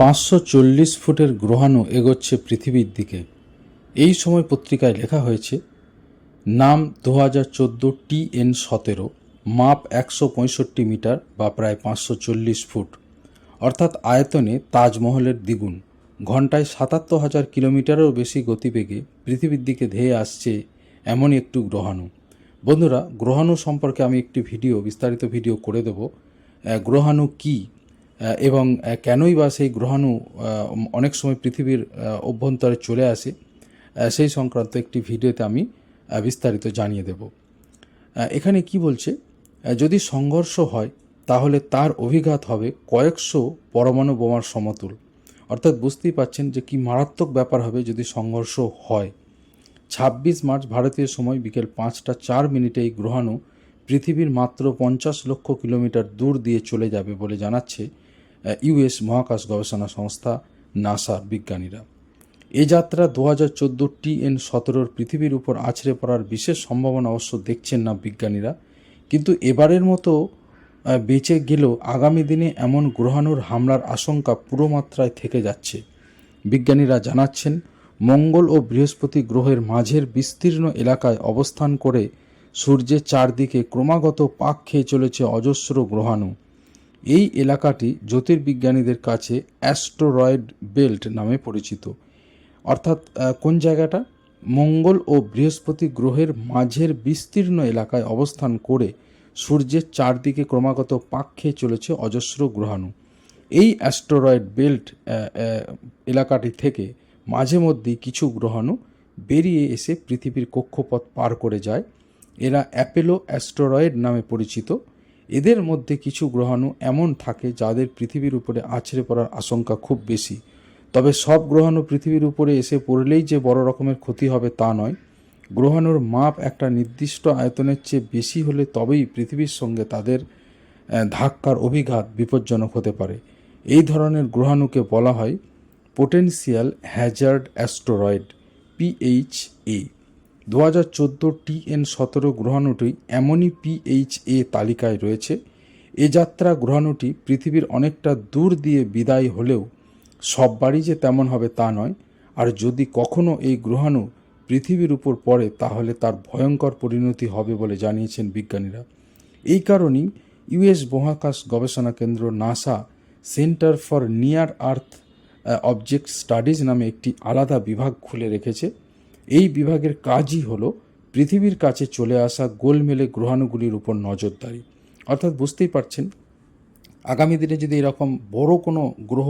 পাঁচশো চল্লিশ ফুটের গ্রহাণু এগোচ্ছে পৃথিবীর দিকে। এই সময় পত্রিকায় লেখা হয়েছে, নাম দু হাজার চোদ্দ টি এন সতেরো, মাপ একশো পঁয়ষট্টি মিটার বা প্রায় পাঁচশো চল্লিশ ফুট। অর্থাৎ আয়তনে তাজমহলের দ্বিগুণ। ঘন্টায় সাতাত্তর হাজার কিলোমিটারেরও বেশি গতিবেগে পৃথিবীর দিকে ধেয়ে আসছে এমনই একটু গ্রহাণু। বন্ধুরা, গ্রহাণু সম্পর্কে আমি একটি ভিডিও, বিস্তারিত ভিডিও করে দেব। গ্রহাণু কী? এবং কেনই বা সেই গ্রহাণু অনেক সময় পৃথিবীর অভ্যন্তরে চলে আসে সেই সংক্রান্ত একটি ভিডিওতে আমি বিস্তারিত জানিয়ে দেব। এখানে কি বলছে? যদি সংঘর্ষ হয়, তাহলে তার অভিঘাত হবে কয়েকশো পরমাণু বোমার সমতুল। অর্থাৎ বুঝতেই পাচ্ছেন যে কি মারাত্মক ব্যাপার হবে যদি সংঘর্ষ হয়। ছাব্বিশ মার্চ ভারতীয় সময় বিকেল পাঁচটা চার মিনিটে এই গ্রহাণু পৃথিবীর মাত্র পঞ্চাশ লক্ষ কিলোমিটার দূর দিয়ে চলে যাবে বলে জানাচ্ছে ইউএস মহাকাশ গবেষণা সংস্থা নাসার বিজ্ঞানীরা। এ যাত্রা দু হাজার চোদ্দ টি এন সতেরোর পৃথিবীর উপর আছড়ে পড়ার বিশেষ সম্ভাবনা অবশ্য দেখছেন না বিজ্ঞানীরা। কিন্তু এবারের মতো বেঁচে গেলেও আগামী দিনে এমন গ্রহাণুর হামলার আশঙ্কা পুরো মাত্রায় থেকে যাচ্ছে। বিজ্ঞানীরা জানাচ্ছেন, মঙ্গল ও বৃহস্পতি গ্রহের মাঝের বিস্তীর্ণ এলাকায় অবস্থান করে সূর্যের চারদিকে ক্রমাগত পাক খেয়ে চলেছে অজস্র গ্রহাণু। এই এলাকাটি জ্যোতির্বিজ্ঞানীদের কাছে অ্যাস্টোরয়েড বেল্ট নামে পরিচিত। অর্থাৎ কোন জায়গাটা? মঙ্গল ও বৃহস্পতি গ্রহের মাঝের বিস্তীর্ণ এলাকায় অবস্থান করে সূর্যের চারদিকে ক্রমাগত পাক খেয়ে চলেছে অজস্র গ্রহাণু। এই অ্যাস্টোরয়েড বেল্ট এলাকাটি থেকে মাঝে মধ্যেই কিছু গ্রহাণু বেরিয়ে এসে পৃথিবীর কক্ষপথ পার করে যায়। এরা অ্যাপেলো অ্যাস্টোরয়েড নামে পরিচিত। এদের মধ্যে কিছু গ্রহাণু এমন থাকে যাদের পৃথিবীর উপরে আছড়ে পড়ার আশঙ্কা খুব বেশি। তবে সব গ্রহাণু পৃথিবীর উপরে এসে পড়লেই যে বড় রকমের ক্ষতি হবে তা নয়। গ্রহাণুর মাপ একটা নির্দিষ্ট আয়তনের চেয়ে বেশি হলে তবেই পৃথিবীর সঙ্গে তাদের ধাক্কার অভিঘাত বিপজ্জনক হতে পারে। এই ধরনের গ্রহাণুকে বলা হয় পোটেনশিয়াল হ্যাজার্ড অ্যাস্টোরয়েড পিএইচএ দু হাজার চোদ্দ টিএন সতেরো গ্রহাণুটি এমনই পিএইচএ তালিকায় রয়েছে। এ যাত্রা গ্রহাণুটি পৃথিবীর অনেকটা দূর দিয়ে বিদায় হলেও সববারই যে তেমন হবে তা নয়। আর যদি কখনো এই গ্রহাণু পৃথিবীর উপর পড়ে, তাহলে তার ভয়ঙ্কর পরিণতি হবে বলে জানিয়েছেন বিজ্ঞানীরা। এই কারণেই ইউএস মহাকাশ গবেষণা কেন্দ্র NASA center for near earth object studies নামে একটি আলাদা বিভাগ খুলে রেখেছে। এই বিভাগের কাজই হলো পৃথিবীর কাছে চলে আসা গোলমেলে গ্রহাণুগুলির উপর নজরদারি। অর্থাৎ বুঝতেই পারছেন, আগামী দিনে যদি এরকম বড় কোনো গ্রহ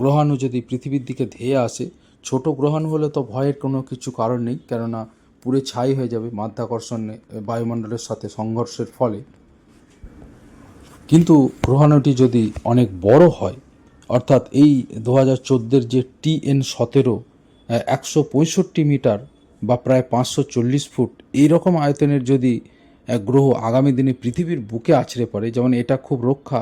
গ্রহাণু যদি পৃথিবীর দিকে ধেয়ে আসে, ছোট গ্রহাণু হলে তো ভয়ের কোনো কিছু কারণ নেই, কেননা পুরে ছাই হয়ে যাবে মাধ্যাকর্ষণে বায়ুমণ্ডলের সাথে সংঘর্ষের ফলে। কিন্তু গ্রহাণুটি যদি অনেক বড় হয়, অর্থাৎ এই দু হাজার যে টি এন সতেরো একশো পঁয়ষট্টি মিটার বা প্রায় পাঁচশো চল্লিশ ফুট এই রকম আয়তনের যদি গ্রহ আগামী দিনে পৃথিবীর বুকে আছড়ে পড়ে, যেমন এটা খুব রক্ষা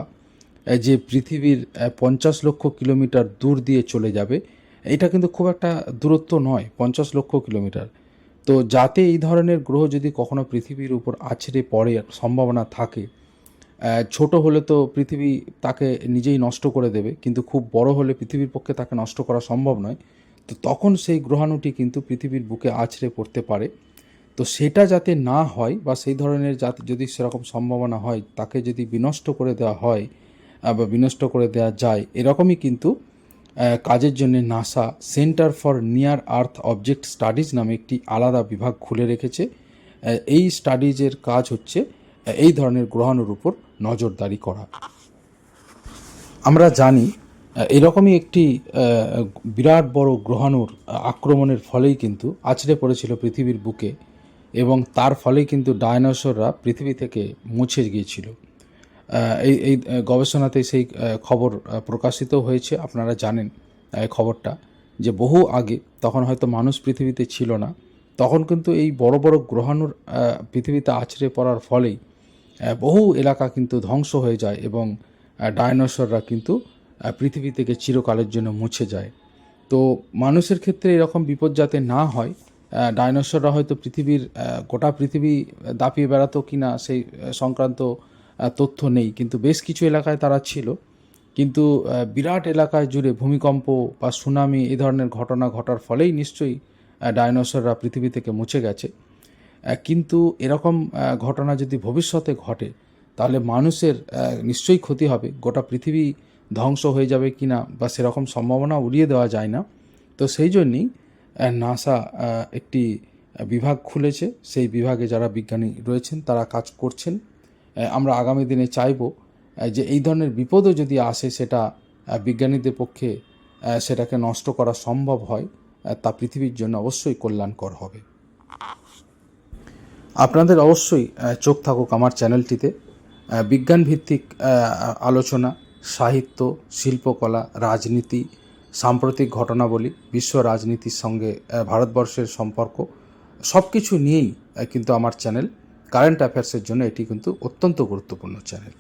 যে পৃথিবীর পঞ্চাশ লক্ষ কিলোমিটার দূর দিয়ে চলে যাবে, এটা কিন্তু খুব একটা দূরত্ব নয়, পঞ্চাশ লক্ষ কিলোমিটার। তো যাতে এই ধরনের গ্রহ যদি কখনো পৃথিবীর উপর আছড়ে পড়ে, সম্ভাবনা থাকে ছোট হলে তো পৃথিবী তাকে নিজেই নষ্ট করে দেবে, কিন্তু খুব বড় হলে পৃথিবীর পক্ষে তাকে নষ্ট করা সম্ভব নয়। তো তখন সেই গ্রহাণুটি কিন্তু পৃথিবীর বুকে আছড়ে পড়তে পারে। তো সেটা যাতে না হয় বা সেই ধরনের যাতে যদি সেরকম সম্ভাবনা হয়, তাকে যদি বিনষ্ট করে দেওয়া হয় বা বিনষ্ট করে দেওয়া যায়, এরকমই কিন্তু কাজের জন্য NASA center for near earth object studies নামে একটি আলাদা বিভাগ খুলে রেখেছে। এই স্টাডিজের কাজ হচ্ছে এই ধরনের গ্রহাণুর উপর নজরদারি করা। আমরা জানি এরকমই একটি বিরাট বড় গ্রহাণুর আক্রমণের ফলেই কিন্তু আছড়ে পড়েছিল পৃথিবীর বুকে এবং তার ফলেই কিন্তু ডায়নোসররা পৃথিবী থেকে মুছে গিয়েছিল। এই এই গবেষণাতে সেই খবর প্রকাশিত হয়েছে, আপনারা জানেন এই খবরটা যে বহু আগে, তখন হয়তো মানুষ পৃথিবীতে ছিল না, তখন কিন্তু এই বড় বড় গ্রহাণুর পৃথিবীতে আছড়ে পড়ার ফলেই বহু এলাকা কিন্তু ধ্বংস হয়ে যায় এবং ডায়নোসররা কিন্তু পৃথিবী থেকে চিরকালের জন্য মুছে যায়। তো মানুষের ক্ষেত্রে এরকম বিপদ যাতে না হয় আহ, ডায়নোসররা হয়তো পৃথিবীর গোটা পৃথিবী দাপিয়ে বেড়াতো কি না সেই সংক্রান্ত তথ্য নেই। কিন্তু বেশ কিছু এলাকায় তারা ছিল। কিন্তু বিরাট এলাকায় জুড়ে ভূমিকম্প বা সুনামি এই ধরনের ঘটনা ঘটার ফলেই নিশ্চয়ই ডাইনোসররা পৃথিবী থেকে মুছে গেছে। কিন্তু এরকম ঘটনা যদি ভবিষ্যতে ঘটে তাহলে মানুষের নিশ্চয়ই ক্ষতি হবে। গোটা পৃথিবী ধ্বংস হয়ে যাবে কি না বা সেরকম সম্ভাবনা উড়িয়ে দেওয়া যায় না। তো সেই জন্যই নাসা একটি বিভাগ খুলেছে। সেই বিভাগে যারা বিজ্ঞানী রয়েছেন তারা কাজ করছেন। আমরা আগামী দিনে চাইব যে এই ধরনের বিপদও যদি আসে সেটা বিজ্ঞানীদের পক্ষে সেটাকে নষ্ট করা সম্ভব হয় তা পৃথিবীর জন্য অবশ্যই কল্যাণকর হবে। আপনাদের অবশ্যই চোখ থাকুক আমার চ্যানেলটিতে। আহ, বিজ্ঞান ভিত্তিক আহ, আলোচনা সাহিত্য, শিল্পকলা, রাজনীতি, সাম্প্রতিক ঘটনাবলী, বিশ্ব রাজনীতির সঙ্গে ভারতবর্ষের সম্পর্ক সব কিছু নিয়েই কিন্তু আমার চ্যানেল কারেন্ট অ্যাফেয়ার্সের জন্য এটি কিন্তু অত্যন্ত গুরুত্বপূর্ণ চ্যানেল।